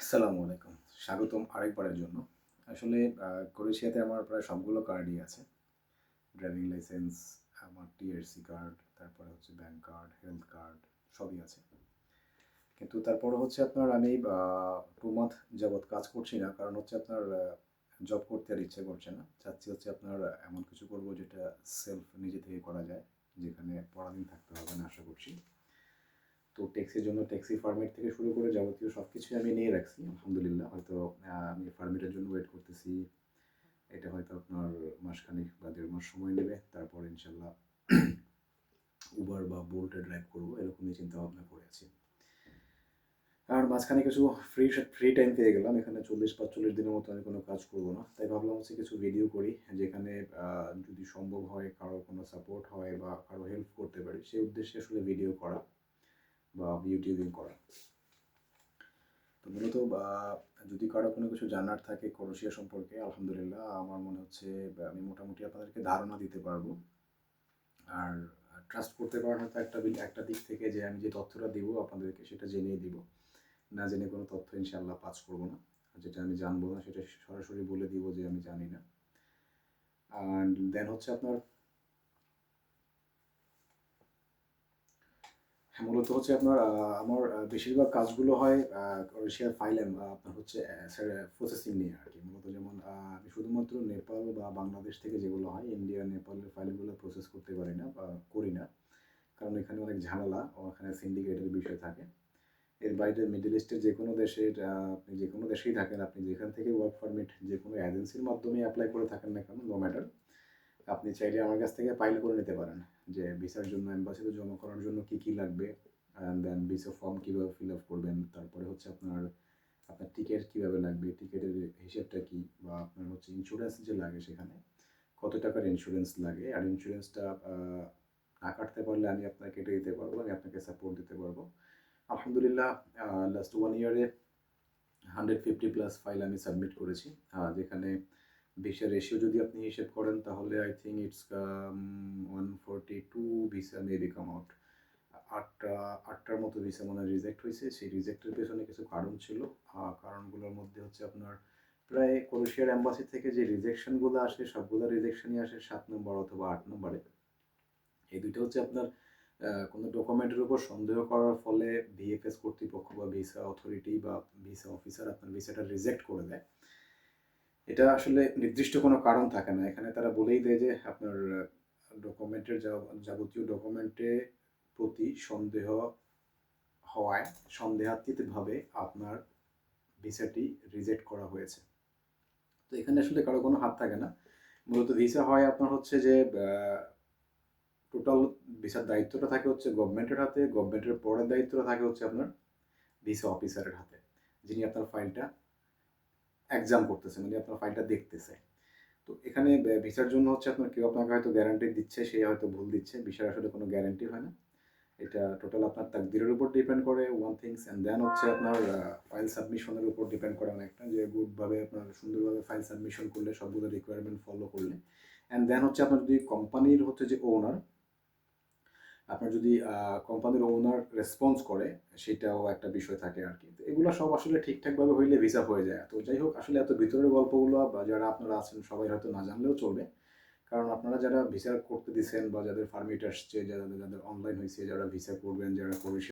আসসালামু আলাইকুম। স্বাগতম আরেকবারের জন্য। আসলে ক্রোয়েশিয়াতে আমার প্রায় সবগুলো কার্ডই আছে। ড্রাইভিং লাইসেন্স আমার টিআরসি কার্ড তারপরে হচ্ছে ব্যাংক কার্ড হেলথ কার্ড সবই আছে। কিন্তু তারপরে হচ্ছে আপনার আমি টু মান্থ যাবৎ কাজ করছি না, কারণ হচ্ছে আপনার জব করতে আর ইচ্ছে করছে না। চাচ্ছি হচ্ছে আপনার এমন কিছু করব যেটা সেলফ নিজে থেকে করা যায়, যেখানে পরাধীন থাকতে হবে না, আশা করছি। তো ট্যাক্সির জন্য ট্যাক্সি ফার্মেট থেকে শুরু করে যাবতীয় সব কিছুই আমি নিয়ে রাখছি, আলহামদুলিল্লাহ। হয়তো আমি ফার্মেটের জন্য ওয়েট করতেছি। এটা হয়তো আপনার মাসখানেক বা দেড় মাস সময় নেবে। তারপর ইনশাল্লাহ উবার বা বোল্টে ড্রাইভ করব, এরকমই চিন্তা ভাবনা করে আছি। আর মাঝখানে কিছু ফ্রি ফ্রি টাইম পেয়ে গেলাম। এখানে চল্লিশ, পাঁচচল্লিশ দিনের মতো আমি কোনো কাজ করব না। তাই ভাবলাম হচ্ছে কিছু ভিডিও করি, যেখানে যদি সম্ভব হয়, কারও কোনো সাপোর্ট হয় বা কারও হেল্প করতে পারি, সেই উদ্দেশ্যে আসলে ভিডিও করা। বা ইউটিউবিং করা। তো মূলত বা যদি কারও কোনো কিছু জানার থাকে ক্রোশিয়া সম্পর্কে, আলহামদুলিল্লাহ আমার মনে হচ্ছে আমি মোটামুটি আপনাদেরকে ধারণা দিতে পারব। আর ট্রাস্ট করতে পারেন হয়তো একটা একটা দিক থেকে যে আমি যে তথ্যটা দিব আপনাদেরকে সেটা জেনেই দিব। না জেনে কোনো তথ্য ইনশাল্লাহ পাস করব না। যেটা আমি জানব না সেটা সরাসরি বলে দিব যে আমি জানি না। অ্যান্ড দেন হচ্ছে আপনার মূলত হচ্ছে আপনার আমার বেশিরভাগ কাজগুলো হয় ক্রোয়েশিয়ার ফাইলে আপনার হচ্ছে প্রসেসিং নিয়ে আর কি। মূলত যেমন আমি শুধুমাত্র নেপাল বা বাংলাদেশ থেকে যেগুলো হয় ইন্ডিয়া নেপালের ফাইলগুলো প্রসেস করতে পারি না বা করি না। কারণ এখানে অনেক ঝামেলা, ওখানে সিন্ডিকেটের বিষয় থাকে। এর বাইরে মিডল ইস্টের যে কোনো দেশের আপনি যে কোনো দেশেই থাকেন, আপনি যেখান থেকে ওয়ার্ক পারমিট যে কোনো এজেন্সির মাধ্যমে অ্যাপ্লাই করে থাকেন না কেন নো ম্যাটার আপনি চাইলে আমার কাছ থেকে ফাইল করে নিতে পারেন যে ভিসার জন্য এম্বাসিতে জমা করার জন্য কী কী লাগবে দেন ভিসা ফর্ম কীভাবে ফিল আপ করবেন, তারপরে হচ্ছে আপনার আপনার টিকিট কীভাবে লাগবে টিকিটের হিসেবটা কী, বা আপনার হচ্ছে ইন্স্যুরেন্স যে লাগে সেখানে, কত টাকার ইন্স্যুরেন্স লাগে, আর ইন্স্যুরেন্সটা না কাটতে পারলে আমি আপনাকে কেটে দিতে পারব, আমি আপনাকে সাপোর্ট দিতে পারব। আলহামদুলিল্লাহ লাস্ট ওয়ান ইয়ারে হান্ড্রেড ফিফটি প্লাস ফাইল আমি সাবমিট করেছি যেখানে ভিসা রেশিও যদি আপনি হিসেব করেন, তাহলে I think it's one forty two visa maybe come out আটটা, আটটার মতো ভিসা মনে রিজেক্ট হয়েছে। সেই রিজেক্টের পেছনে কিছু কারণ ছিল। কারণগুলোর মধ্যে হচ্ছে আপনার প্রায় ক্রোয়েশিয়ার অ্যাম্বাসি থেকে যে রিজেকশনগুলো আসে, সবগুলো রিজেকশনই আসে সাত নম্বর অথবা আট নম্বরে। এই দুটো হচ্ছে আপনার কোনো ডকুমেন্টের উপর সন্দেহ করার ফলে ভিএফএস কর্তৃপক্ষ বা ভিসা অথরিটি বা ভিসা অফিসার আপনার ভিসাটা রিজেক্ট করে দেয়। এটা আসলে নির্দিষ্ট কোনো কারণ থাকে না। এখানে তারা বলেই দেয় যে আপনার ডকুমেন্টের যাবতীয় ডকুমেন্টে প্রতি সন্দেহ হওয়ায় সন্দেহাতীতভাবে আপনার ভিসাটি রিজেক্ট করা হয়েছে। তো এখানে আসলে কারও কোনো হাত থাকে না। মূলত ভিসা হয় আপনার হচ্ছে যে টোটাল ভিসার দায়িত্বটা থাকে হচ্ছে গভর্নমেন্টের হাতে গভর্নমেন্টের পরের দায়িত্বটা থাকে হচ্ছে আপনার ভিসা অফিসারের হাতে, যিনি আপনার ফাইলটা এক্সাম করতেছে মানে আপনার ফাইলটা দেখতেছে। তো এখানে ভিসার জন্য হচ্ছে আপনার কেউ আপনাকে হয়তো গ্যারান্টি দিচ্ছে, সে হয়তো ভুল দিচ্ছে, ভিসার আসলে কোনো গ্যারান্টি হয় না। এটা টোটাল আপনার তাকদিরের উপর ডিপেন্ড করে ওয়ান থিংস অ্যান্ড দেন হচ্ছে আপনার ফাইল সাবমিশনের উপর ডিপেন্ড করে অনেকটা, যে গুডভাবে আপনার সুন্দরভাবে ফাইল সাবমিশন করলে, সবগুলো রিকোয়ারমেন্ট ফলো করলে। অ্যান্ড দেন হচ্ছে আপনার যদি কোম্পানির হচ্ছে যে ওনার আপনার যদি কোম্পানির ওনার রেসপন্স করে, সেটাও একটা বিষয় থাকে আর কি। এগুলো সব আসলে ঠিকঠাকভাবে হইলে ভিসা হয়ে যায়। তো যাই হোক, আসলে এত ভিতরের গল্পগুলো বা যারা আপনারা আছেন, সবাই হয়তো না জানলেও চলবে। কারণ আপনারা যারা ভিসা করতে দিচ্ছেন বা যাদের ফার্মিট আসছে, যারা, যাদের অনলাইন হয়েছে যারা ভিসা করবেন, যারা করে